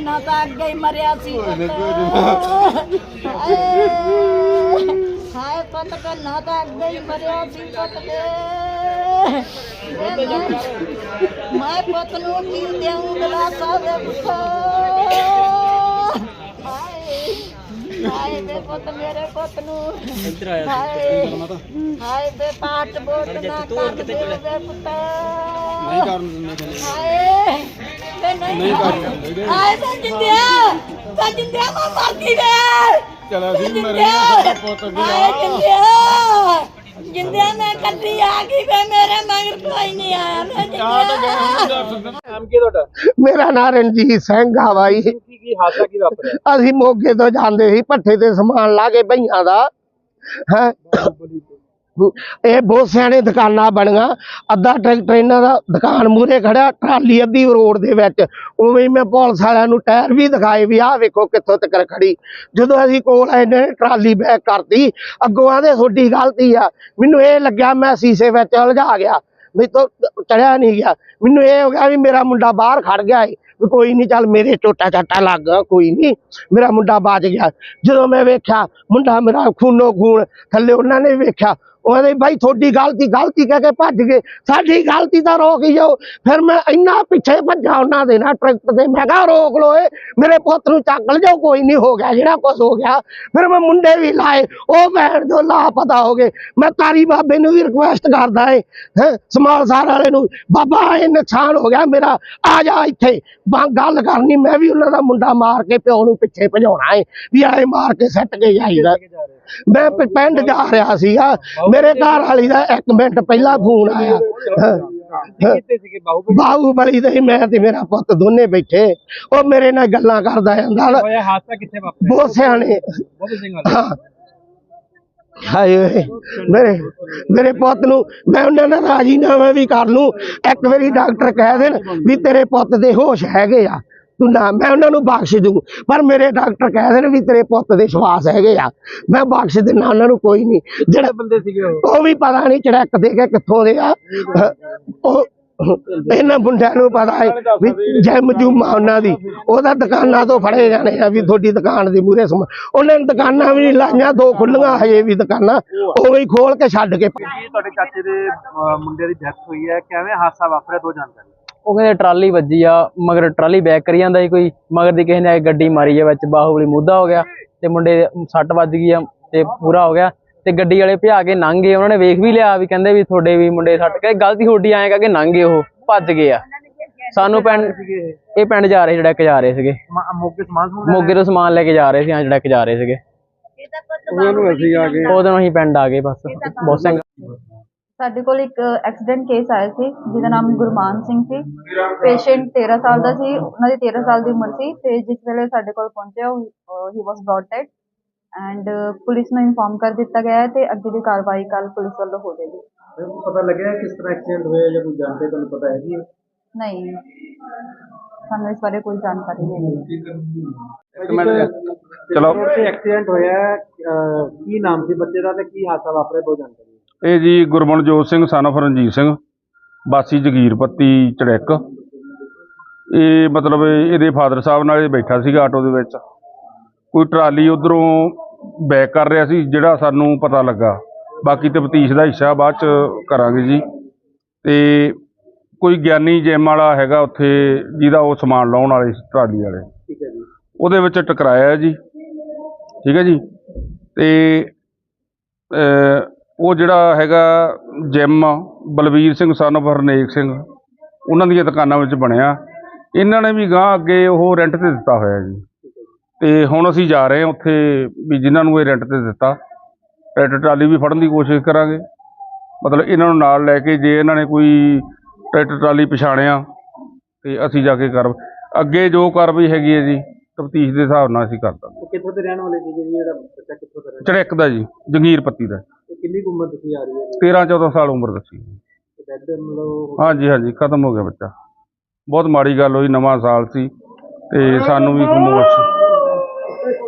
ਕੰਨਾਂ ਤਾਂ ਅੱਗੇ ਹੀ ਮਰਿਆ ਸੀ ਪੁੱਤ। ਹਾਏ ਹਾਏ ਪੁੱਤ ਕੰਨਾਂ ਤਾਂ ਅੱਗੇ ਹੀ ਮਰਿਆ ਸੀ ਪੁੱਤ ਦੇ ਮੈਂ- ਪੁੱਤ ਨੂੰ ਕੀ ਦੇਉਂ ਗਲਾਸਾ ਦੇ ਪੁੱਤ? ਹਾਏ ਹਾਏ ਬੇ ਪੁੱਤ ਮੇਰੇ ਪੁੱਤ ਨੂੰ। ਹਾਏ ਹਾਏ ਬੇ ਪਾਟ ਬੋਟ ਨਾ ਕਰ ਦੇ ਪੁੱਤ। ਨਹੀਂ ਕਰਨ ਦਿੰਦੇ ਹਾਏ ਨਹੀਂ ਮੈਂ ਮਰ ਗਈ ਵੇ ਚਲ ਅਸੀਂ ਜਿੰਦਿਆ ਮਰੇ ਆ ਸਾਡਾ ਪੁੱਤ ਅੱਗੇ ਹਾਏ ਜਿੰਦਿਆ। ਜਿੰਦਿਆ ਮੈਂ ਕੱਲੀ ਆ ਗਈ ਵੇ ਮੇਰੇ ਮਗਰ ਕੋਈ ਨਹੀਂ ਆਇਆ ਮੈਂ ਆ ਤਾਂ ਗਏ ਹੁਣ ਜਿੰਦਿਆ ਦੱਸ ਦਿੰਦੇ ਨਾਮ ਕੀ ਤੁਹਾਡਾ? ਮੇਰਾ ਨਾਂ ਰਣਜੀਤ ਸਿੰਘ ਆ ਬਾਈ। ਕੀ ਵਾਪਰਿਆ? ਅਸੀਂ ਮੋਗੇ ਤੋਂ ਜਾਂਦੇ ਸੀ ਭੱਠੇ ਤੇ ਸਮਾਨ ਲਾ ਕੇ ਭਈਆਂ ਦਾ। ਹੈ? ਇਹ ਬਹੁਤ ਸਿਆਣੇ ਦੁਕਾਨਾਂ ਬਣੀਆਂ। ਅੱਧਾ ਟਰੈਕਟਰ ਇਹਨਾਂ ਦਾ ਦੁਕਾਨ ਮੂਰੇ ਖੜਿਆ ਟਰਾਲੀ ਅੱਧੀ ਰੋਡ ਦੇ ਵਿੱਚ। ਉਵੇਂ ਮੈਂ ਪੁਲਿਸ ਵਾਲਿਆਂ ਨੂੰ ਟਾਇਰ ਵੀ ਦਿਖਾਏ ਵੀ ਆਹ ਵੇਖੋ ਕਿੱਥੋਂ ਤੱਕ ਖੜੀ ਜਦੋਂ ਅਸੀਂ ਕੋਲ ਆਏ ਨੇ ਟਰਾਲੀ ਬੈਕ ਕਰਤੀ। ਅੱਗੋਂ ਆਂਦੇ ਤੁਹਾਡੀ ਗਲਤੀ ਆ। ਮੈਨੂੰ ਇਹ ਲੱਗਿਆ ਮੈਂ ਸੀਸੇ ਵਿੱਚ ਉਲਝਾ ਗਿਆ। ਵੀ ਤੋਂ ਚੜਿਆ ਨਹੀਂ ਗਿਆ। ਮੈਨੂੰ ਇਹ ਹੋ ਗਿਆ ਵੀ ਮੇਰਾ ਮੁੰਡਾ ਬਾਹਰ ਖੜ ਗਿਆ ਏ। ਵੀ ਕੋਈ ਨਹੀਂ, ਚੱਲ ਮੇਰੇ ਚੋਟਾ ਚਾਟਾ ਲੱਗ ਕੋਈ ਨਹੀਂ। ਮੇਰਾ ਮੁੰਡਾ ਬਚ ਗਿਆ। ਜਦੋਂ ਮੈਂ ਵੇਖਿਆ, ਮੁੰਡਾ ਮੇਰਾ ਖੂਨੋ ਖੂਨ, ਥੱਲੇ ਉਹਨਾਂ ਨੇ ਵੇਖਿਆ। ਉਹ ਕਹਿੰਦੇ ਬਾਈ ਤੁਹਾਡੀ ਗਲਤੀ ਗਲਤੀ ਕਹਿ ਕੇ ਭੱਜ ਗਏ। ਸਾਡੀ ਗਲਤੀ ਤਾਂ ਰੋਕ ਹੀ ਜਾਓ। ਫਿਰ ਮੈਂ ਇੰਨਾ ਪਿੱਛੇ ਭੱਜਾ ਉਹਨਾਂ ਦੇ ਨਾਲ ਟਰੈਕਟਰ ਦੇ ਮੈਂ ਕਿਹਾ, ਰੋਕ ਲੋ ਏ ਮੇਰੇ ਪੁੱਤ ਨੂੰ ਚੱਕ ਲਿਜਾਓ ਕੋਈ ਨਹੀਂ ਹੋ ਗਿਆ, ਜਿਹੜਾ ਕੁਝ ਹੋ ਗਿਆ। ਫਿਰ ਮੈਂ ਮੁੰਡੇ ਵੀ ਲਾਏ। ਉਹ ਭੈਣ ਜੋ ਲਾਪਤਾ ਹੋ ਗਏ। ਮੈਂ ਤਾਰੀ ਬਾਬੇ ਨੂੰ ਵੀ ਰਿਕੁਐਸਟ ਕਰਦਾ ਏ, ਹੈ, ਸਮਾਲ ਸਾਰ ਵਾਲੇ ਨੂੰ। ਬਾਬਾ, ਇਹ ਨੁਕਸਾਨ ਹੋ ਗਿਆ ਮੇਰਾ। ਆ ਜਾ ਇੱਥੇ। ਗੱਲ ਕਰਨੀ। ਮੈਂ ਵੀ ਉਹਨਾਂ ਦਾ ਮੁੰਡਾ ਮਾਰ ਕੇ ਪਿਓ ਨੂੰ ਪਿੱਛੇ ਭਜਾਉਣਾ ਏ। ਵੀ ਆਏ ਮਾਰ ਕੇ ਸੱਟ ਕੇ ਜਾਈਦਾ। ਮੈਂ ਪਿੰਡ ਜਾ ਰਿਹਾ ਸੀਗਾ। ਮੇਰੇ ਘਰ ਵਾਲੀ ਦਾ 1 ਮਿੰਟ ਪਹਿਲਾਂ ਫੋਨ ਆਇਆ। ਬਾਹੂ ਬਾਹੂਬਲੀ ਤੇ ਮੈਂ ਤੇ ਮੇਰਾ ਪੁੱਤ ਦੋਨੇ ਬੈਠੇ। ਉਹ ਮੇਰੇ ਨਾਲ ਗੱਲਾਂ ਕਰਦਾ ਜਾਂਦਾ। ਹਾਦਸਾ ਕਿੱਥੇ ਵਾਪਰਿਆ? ਬਹੁਤ ਸਿਆਣੇ। ਹਾਏ ਮੇਰੇ ਮੇਰੇ ਪੁੱਤ ਨੂੰ ਮੈਂ ਉਹਨਾਂ ਨਾਲ ਰਾਜੀਨਾਮਾ ਵੀ ਕਰ ਲੂੰ। ਇੱਕ ਵਾਰੀ ਡਾਕਟਰ ਕਹਿ ਦੇਣ ਵੀ ਤੇਰੇ ਪੁੱਤ ਦੇ ਹੋਸ਼ ਹੈਗੇ ਆ। ਤੂੰ ਨਾ ਮੈਂ ਉਹਨਾਂ ਨੂੰ ਬਖਸ਼ ਦੂੰ। ਪਰ ਮੇਰੇ ਡਾਕਟਰ ਕਹਿ ਦੇਣ ਵੀ ਤੇਰੇ ਪੁੱਤ ਦੇ ਸਵਾਸ ਹੈਗੇ ਆ। ਮੈਂ ਬਖਸ਼ ਦੇਣਾ ਉਹਨਾਂ ਨੂੰ ਕੋਈ ਨਹੀਂ। ਜਿਹੜਾ ਬੰਦੇ ਸੀਗੇ ਉਹ? ਉਹ ਵੀ ਪਤਾ ਨਹੀਂ ਚੜਕ ਦੇ ਕੇ ਕਿੱਥੋਂ ਦੇ ਆ। ਉਹ ਇਹਨਾਂ ਮੁੰਡਿਆਂ ਨੂੰ ਪਤਾ ਹੈ ਵੀ ਜੈ ਮਜੂਮਾ ਉਹਨਾਂ ਦੀ। ਉਹਦਾ ਦੁਕਾਨਾਂ ਤੋਂ ਫੜੇ ਜਾਣੇ ਆ ਵੀ ਤੁਹਾਡੀ ਦੁਕਾਨ ਦੇ ਮੂਹਰੇ ਸਮਾਨ। ਉਹਨਾਂ ਨੇ ਦੁਕਾਨਾਂ ਵੀ ਲਾਈਆਂ ਦੋ ਖੁੱਲੀਆਂ ਹਜੇ ਵੀ ਦੁਕਾਨਾਂ। ਉਵੇਂ ਹੀ ਖੋਲ ਕੇ ਛੱਡ ਕੇ ਤੁਹਾਡੇ ਚਾਚੇ ਦੇ ਮੁੰਡੇ ਦੀ ਡੈਥ ਹੋਈ ਹੈ। ਕਿਵੇਂ ਹਾਦਸਾ ਵਾਪਰਿਆ ਦੋ ਜਾਣਕਾਰੀ ਉਹ ਕਹਿੰਦੇ ਟਰਾਲੀ ਵੱਜੀ ਆ ਮਗਰ ਟਰਾਲੀ ਬੈਕ ਕਰੀ ਜਾਂਦਾ ਸੀ ਕੋਈ ਮਗਰ ਦੀ ਕਿਸੇ ਨੇ ਆ ਕੇ ਗੱਡੀ ਮਾਰੀ ਆ ਵਿੱਚ ਬਾਹੂਬਲੀ ਮੁੱਦਾ ਹੋ ਗਿਆ ਤੇ ਮੁੰਡੇ ਦੇ ਸੱਟ ਵੱਜ ਗਈ ਆ ਤੇ ਪੂਰਾ ਹੋ ਗਿਆ ਤੇ ਗੱਡੀ ਵਾਲੇ ਭਜਾ ਕੇ ਲੰਘ ਗਏ ਉਹਨਾਂ ਨੇ ਵੇਖ ਵੀ ਲਿਆ ਵੀ ਕਹਿੰਦੇ ਵੀ ਤੁਹਾਡੇ ਵੀ ਮੁੰਡੇ ਸੱਟ ਗਏ ਗਲਤੀ ਤੁਹਾਡੀ ਆਏ ਕਰਕੇ ਲੰਘ ਗਏ ਉਹ ਭੱਜ ਗਏ ਆ। ਸਾਨੂੰ ਪਿੰਡ ਇਹ ਪਿੰਡ ਜਾ ਰਹੇ ਜਿਹੜਾ ਜਾ ਰਹੇ ਸੀਗੇ। ਮੋਗੇ ਸਮਾਨ ਸਮੂਨ ਮੋਗੇ ਤੋਂ ਸਮਾਨ ਲੈ ਕੇ ਜਾ ਰਹੇ ਸੀ ਆ ਜਿਹੜਾ ਜਾ ਰਹੇ ਸੀਗੇ। ਉਹਨਾਂ ਨੂੰ ਅਸੀਂ ਆ ਗਏ। ਉਦੋਂ ਅਸੀਂ ਪਿੰਡ ਆ ਗਏ ਬਸ ਬਹੁਤ ਸਿੰਘ ਸਾਡੇ ਕੋਲ ਇੱਕ ਐਕਸੀਡੈਂਟ ਕੇਸ ਆਇਆ ਸੀ ਜਿਹਦਾ ਨਾਮ ਗੁਰਮਾਨ ਸਿੰਘ ਸੀ। ਪੇਸ਼ੈਂਟ 13 ਸਾਲ ਦਾ ਸੀ ਉਹਨਾਂ ਦੀ 13 ਸਾਲ ਦੀ ਉਮਰ ਸੀ ਤੇ ਜਿਸ ਵੇਲੇ ਸਾਡੇ ਕੋਲ ਪਹੁੰਚਿਆ ਹੀ was brought dead and police ਨੂੰ ਇਨਫੋਰਮ ਕਰ ਦਿੱਤਾ ਗਿਆ ਹੈ ਤੇ ਅੱਗੇ ਦੀ ਕਾਰਵਾਈ ਕੱਲ ਪੁਲਿਸ ਵੱਲੋਂ ਹੋ ਜਾਏਗੀ। ਪਤਾ ਲੱਗਿਆ ਕਿਸ ਤਰ੍ਹਾਂ ਐਕਸੀਡੈਂਟ ਹੋਇਆ ਜਾਂ ਕੋਈ ਜਾਣਦੇ ਤੁਹਾਨੂੰ ਪਤਾ ਹੈ ਜੀ ਨਹੀਂ। ਸਾਨੂੰ ਇਸ ਬਾਰੇ ਕੋਈ ਜਾਣਕਾਰੀ ਨਹੀਂ ਚਲੋ। ਐਕਸੀਡੈਂਟ ਹੋਇਆ ਕੀ ਨਾਮ ਸੀ ਬੱਚੇ ਦਾ ਤੇ ਕੀ ਹਾਦਸਾ ਵਾਪਰਿਆ ਦੋ ਜਾਣਕਾਰੀ ਇਹ ਜੀ ਗੁਰਮਨਜੋਤ ਸਿੰਘ of ਰਣਜੀਤ ਸਿੰਘ ਬਾਸੀ ਜਗੀਰ ਪੱਤੀ ਚੜੈਕ ਇਹ ਮਤਲਬ ਇਹਦੇ ਫਾਦਰ ਸਾਹਿਬ ਨਾਲ ਇਹ ਬੈਠਾ ਸੀਗਾ ਆਟੋ ਦੇ ਵਿੱਚ। ਕੋਈ ਟਰਾਲੀ ਉਧਰੋਂ ਬੈਕ ਕਰ ਰਿਹਾ ਸੀ ਜਿਹੜਾ ਸਾਨੂੰ ਪਤਾ ਲੱਗਾ। ਬਾਕੀ ਤਫਤੀਸ਼ ਦਾ ਹਿੱਸਾ ਬਾਅਦ ਚ ਕਰਾਂਗੇ ਜੀ। ਤੇ ਕੋਈ ਗਿਆਨੀ ਜਿਮ ਵਾਲਾ ਹੈਗਾ ਉੱਥੇ ਜਿਹਦਾ ਉਹ ਸਮਾਨ ਲਾਉਣ ਵਾਲੇ ਟਰਾਲੀ ਵਾਲੇ। ਠੀਕ ਹੈ ਜੀ। ਉਹਦੇ ਵਿੱਚ ਟਕਰਾਇਆ ਜੀ। ਠੀਕ ਹੈ ਜੀ। ਤੇ ਉਹ ਜਿਹੜਾ ਹੈਗਾ gym Balvir Singh son of Harnek Singh ਉਹਨਾਂ ਦੀਆਂ ਦੁਕਾਨਾਂ ਵਿੱਚ ਬਣਿਆ। ਇਹਨਾਂ ਨੇ ਵੀ ਗਾਂ ਅੱਗੇ ਉਹ ਰੈਂਟ ਤੇ ਦਿੱਤਾ ਹੋਇਆ ਜੀ। ਤੇ ਹੁਣ ਅਸੀਂ ਜਾ ਰਹੇ ਹਾਂ ਉੱਥੇ ਵੀ ਜਿਨ੍ਹਾਂ ਨੂੰ ਇਹ ਰੈਂਟ ਤੇ ਦਿੱਤਾ। ਟਰੈਕਟਰ ਟਰਾਲੀ ਵੀ ਫੜਨ ਦੀ ਕੋਸ਼ਿਸ਼ ਕਰਾਂਗੇ। ਮਤਲਬ ਇਹਨਾਂ ਨੂੰ ਨਾਲ ਲੈ ਕੇ ਜੇ ਇਹਨਾਂ ਨੇ ਕੋਈ ਟਰੈਕਟਰ ਟਰਾਲੀ ਪਛਾਣਿਆ ਤੇ ਅਸੀਂ ਜਾ ਕੇ ਕਰ ਅੱਗੇ ਜੋ ਕਾਰਵਾਈ ਹੈਗੀ ਹੈ ਜੀ ਤਫਤੀਸ਼ ਦੇ ਹਿਸਾਬ ਨਾਲ ਅਸੀਂ ਕਰ ਦਾਂਗੇ। ਕਿੱਥੋਂ ਦੇ ਰਹਿਣ ਵਾਲੇ ਜੀ ਜਿਹੜਾ ਬੱਚਾ ਕਿੱਥੋਂ ਦਾ ਚੜੈਕ ਦਾ ਜੀ ਜੰਗੀਰ ਪੱਤੀ ਦਾ। ਕਿੰਨੀ ਕੁ ਉਮਰ ਤੁਸੀਂ ਆ ਰਹੀ ਹੈ? 13 14 ਸਾਲ ਉਮਰ ਦੱਸੀ। ਡੈਡ ਮਤਲਬ ਹਾਂਜੀ ਹਾਂਜੀ ਖਤਮ ਹੋ ਗਿਆ ਬੱਚਾ। ਬਹੁਤ ਮਾੜੀ ਗੱਲ ਹੋਈ ਨਵਾਂ ਸਾਲ ਸੀ ਤੇ ਸਾਨੂੰ ਵੀ ਖਮੋਸ਼